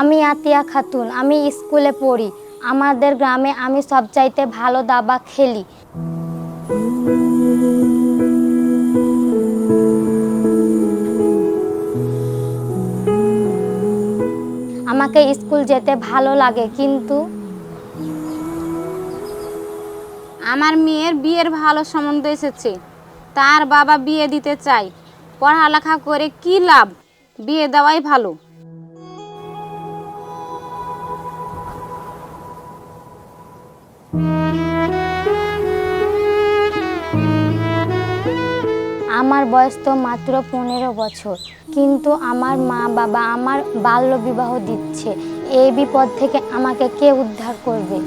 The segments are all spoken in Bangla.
আমি আতিয়া খাতুন, আমি স্কুলে পড়ি। আমাদের গ্রামে আমি সবচাইতে ভালো দাবা খেলি। আমাকে স্কুল যেতে ভালো লাগে, কিন্তু আমার মেয়ের বিয়ের ভালো সম্বন্ধ এসেছে। তার বাবা বিয়ে দিতে চায়। পড়ালেখা করে কি লাভ? বিয়ে দেওয়াই ভালো। আমার বয়স তো মাত্র পনেরো বছর, কিন্তু আমার মা বাবা আমার বাল্য বিবাহ দিচ্ছে। এই বিপদ থেকে আমাকে কে উদ্ধার করবে?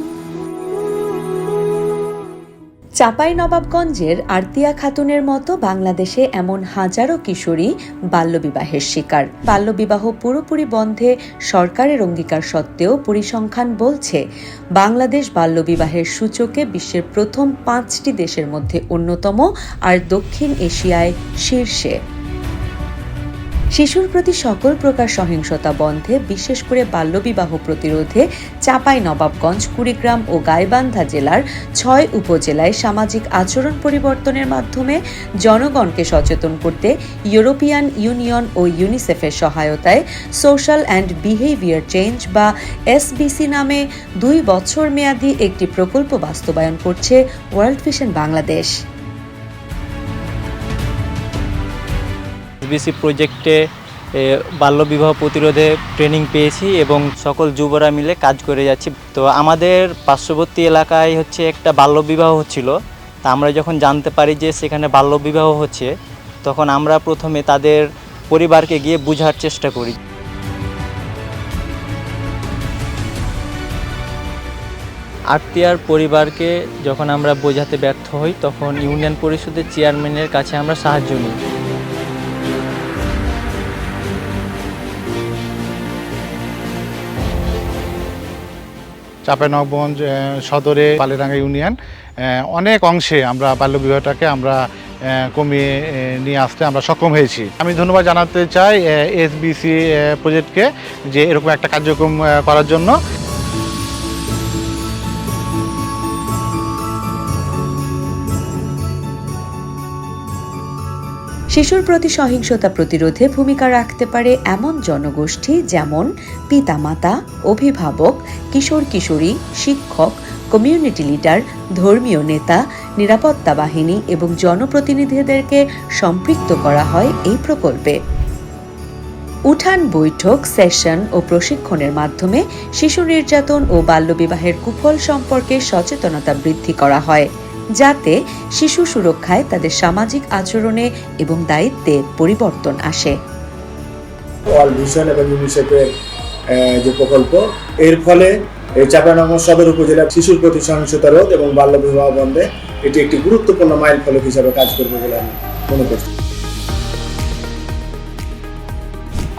চাপাই নবাবগঞ্জের আরতিয়া খাতুনের মতো বাংলাদেশে এমন হাজারো কিশোরী বাল্যবিবাহের শিকার। বাল্যবিবাহ পুরোপুরি বন্ধে সরকারের অঙ্গীকার সত্ত্বেও পরিসংখ্যান বলছে, বাংলাদেশ বাল্যবিবাহের সূচকে বিশ্বের প্রথম পাঁচটি দেশের মধ্যে অন্যতম আর দক্ষিণ এশিয়ায় শীর্ষে। শিশুর প্রতি সকল প্রকার সহিংসতা বন্ধে, বিশেষ করে বাল্যবিবাহ প্রতিরোধে, চাপাই নবাবগঞ্জ, কুড়িগ্রাম ও গাইবান্ধা জেলার ছয় উপজেলায় সামাজিক আচরণ পরিবর্তনের মাধ্যমে জনগণকে সচেতন করতে ইউরোপিয়ান ইউনিয়ন ও ইউনিসেফের সহায়তায় সোশ্যাল অ্যান্ড বিহেভিয়ার চেঞ্জ বা এসবিসি নামে দুই বছর মেয়াদী একটি প্রকল্প বাস্তবায়ন করছে ওয়ার্ল্ড ভিশন বাংলাদেশ। এসবিসি প্রজেক্টে বাল্যবিবাহ প্রতিরোধে ট্রেনিং পেয়েছি এবং সকল যুবরা মিলে কাজ করে যাচ্ছি। তো আমাদের পার্শ্ববর্তী এলাকায় হচ্ছে একটা বাল্যবিবাহ হচ্ছিল তা আমরা যখন জানতে পারি যে সেখানে বাল্যবিবাহ হচ্ছে, তখন আমরা প্রথমে তাদের পরিবারকে গিয়ে বোঝার চেষ্টা করি। আত্মীয়ার পরিবারকে যখন আমরা বোঝাতে ব্যর্থ হই, তখন ইউনিয়ন পরিষদের চেয়ারম্যানের কাছে আমরা সাহায্য নিই। চাঁপাইনবাবগঞ্জ আহ, সদরে পালেরাঙ্গা ইউনিয়ন অনেক অংশে আমরা বাল্যবিবাহটাকে আমরা কমিয়ে নিয়ে আসতে আমরা সক্ষম হয়েছি। আমি ধন্যবাদ জানাতে চাই এসবিসি প্রজেক্টকে যে এরকম একটা কার্যক্রম করার জন্য। শিশুর প্রতি সহিংসতা প্রতিরোধে ভূমিকা রাখতে পারে এমন জনগোষ্ঠী যেমন পিতামাতা, অভিভাবক, কিশোর কিশোরী, শিক্ষক কমিউনিটি লিডার ধর্মীয় নেতা, নিরাপত্তা বাহিনী এবং জনপ্রতিনিধিদেরকে সম্পৃক্ত করা হয় এই প্রকল্পে। উঠান বৈঠক, সেশন ও প্রশিক্ষণের মাধ্যমে শিশু নির্যাতন ও বাল্যবিবাহের কুফল সম্পর্কে সচেতনতা বৃদ্ধি করা হয়। যাতে শিশু সুরক্ষায় তাদের সামাজিক আচরণে এবং দায়িত্বে পরিবর্তন আসে। ওয়ার্ল্ড ভিশন এবং ইউনিসেফের যে প্রকল্প এর ফলে এই চাঁপাইনগর সদর উপজেলার শিশুর প্রতি সহিংসতা রোধ এবং বাল্য বিবাহ বন্ধে এটি একটি গুরুত্বপূর্ণ মাইল ফলক হিসাবে কাজ করবে বলে আমি মনে করছি।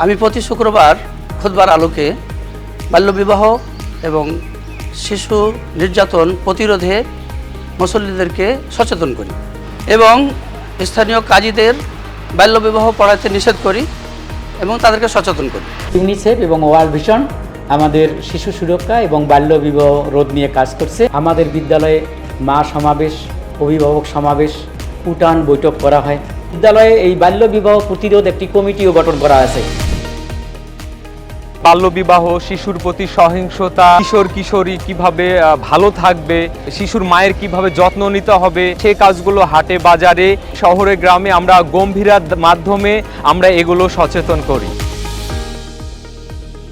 আমি প্রতি শুক্রবার খুদবার আলোকে বাল্যবিবাহ এবং শিশু নির্যাতন প্রতিরোধে মুসল্লিদেরকে সচেতন করি এবং স্থানীয় কাজীদের বাল্যবিবাহ পড়াতে নিষেধ করি এবং তাদেরকে সচেতন করি। ইউনিসেফ এবং ওয়ার্ল্ড ভিশন আমাদের শিশু সুরক্ষা এবং বাল্যবিবাহ রোধ নিয়ে কাজ করছে। আমাদের বিদ্যালয়ে মা সমাবেশ, অভিভাবক সমাবেশ, উঠান বৈঠক করা হয়। বিদ্যালয়ে এই বাল্য বিবাহ প্রতিরোধ একটি কমিটিও গঠন করা আছে। বাল্যবিবাহ, শিশুর প্রতি সহিংসতা, কিশোর, কিশোরী কীভাবে ভালো থাকবে, শিশুর মায়ের কীভাবে যত্ন নিতে হবে, সে কাজগুলো হাটে বাজারে, শহরে, গ্রামে আমরা গম্ভীরার মাধ্যমে আমরা এগুলো সচেতন করি।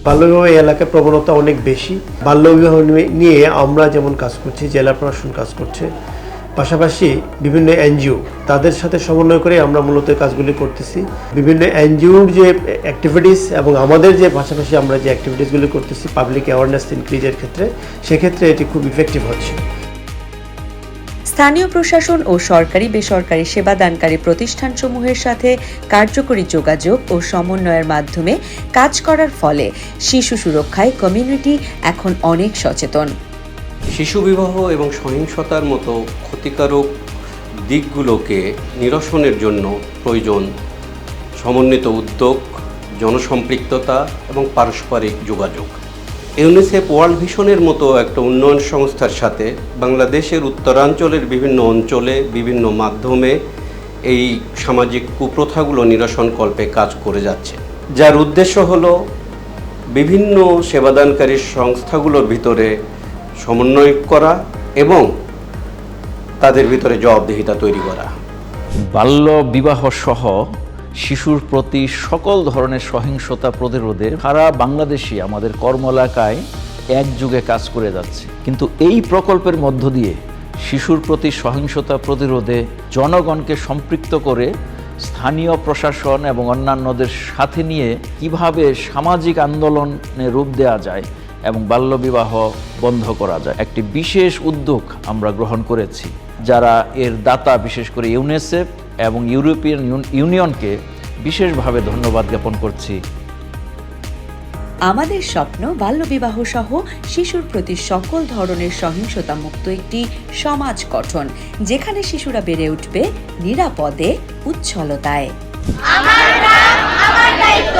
বাল্যবিবাহ এলাকায় প্রবণতা অনেক বেশি। বাল্যবিবাহ নিয়ে আমরা যেমন কাজ করছি জেলা প্রশাসন কাজ করছে পাশাপাশি বিভিন্ন এনজিও, তাদের সাথে সমন্বয় করে আমরা মূলত কাজগুলি করতেছি। বিভিন্ন এনজিওর যে অ্যাক্টিভিটিস এবং আমাদের যে পাশাপাশি আমরা যে অ্যাক্টিভিটিসগুলি করতেছি পাবলিক অ্যাওয়ারনেস ইনক্রিজের ক্ষেত্রে, সেক্ষেত্রে এটি খুব ইফেক্টিভ হচ্ছে। স্থানীয় প্রশাসন ও সরকারি বেসরকারি সেবাদানকারী প্রতিষ্ঠানসমূহের সাথে কার্যকরী যোগাযোগ ও সমন্বয়ের মাধ্যমে কাজ করার ফলে শিশু সুরক্ষায় কমিউনিটি এখন অনেক সচেতন। শিশু বিবাহ এবং সহিংসতার মতো ক্ষতিকারক দিকগুলোকে নিরসনের জন্য প্রয়োজন সমন্বিত উদ্যোগ, জনসম্পৃক্ততা এবং পারস্পরিক যোগাযোগ। ইউনিসেফ ওয়ার্ল্ড ভিশনের মতো একটা উন্নয়ন সংস্থার সাথে বাংলাদেশের উত্তরাঞ্চলের বিভিন্ন অঞ্চলে বিভিন্ন মাধ্যমে এই সামাজিক কুপ্রথাগুলো নিরসনকল্পে কাজ করে যাচ্ছে। যার উদ্দেশ্য হলো বিভিন্ন সেবাদানকারী সংস্থাগুলোর ভিতরে সমন্বয় করা এবং তাদের ভিতরে জবাবদিহিতা তৈরি করা। বাল্য বিবাহ সহ শিশুর প্রতি সকল ধরনের সহিংসতা প্রতিরোধে সারা বাংলাদেশই আমাদের কর্ম এলাকায় একযুগে কাজ করে যাচ্ছে। কিন্তু এই প্রকল্পের মধ্য দিয়ে শিশুর প্রতি সহিংসতা প্রতিরোধে জনগণকে সম্পৃক্ত করে স্থানীয় প্রশাসন এবং অন্যান্যদের সাথে নিয়ে কীভাবে সামাজিক আন্দোলনে রূপ দেওয়া যায় এবং বাল্যবিবাহ বন্ধ করা যায়। একটি বিশেষ উদ্যোগ আমরা গ্রহণ করেছি যারা এর দাতা বিশেষ করে ইউনিসেফ এবং ইউরোপিয়ান ইউনিয়নকে বিশেষভাবে ধন্যবাদ জ্ঞাপন করছি। আমাদের স্বপ্ন বাল্যবিবাহ সহ শিশুর প্রতি সকল ধরনের সহিংসতা মুক্ত একটি সমাজ গঠন যেখানে শিশুরা বেড়ে উঠবে নিরাপদে উচ্ছলতায়। আমার নাম আমার দায়িত্ব।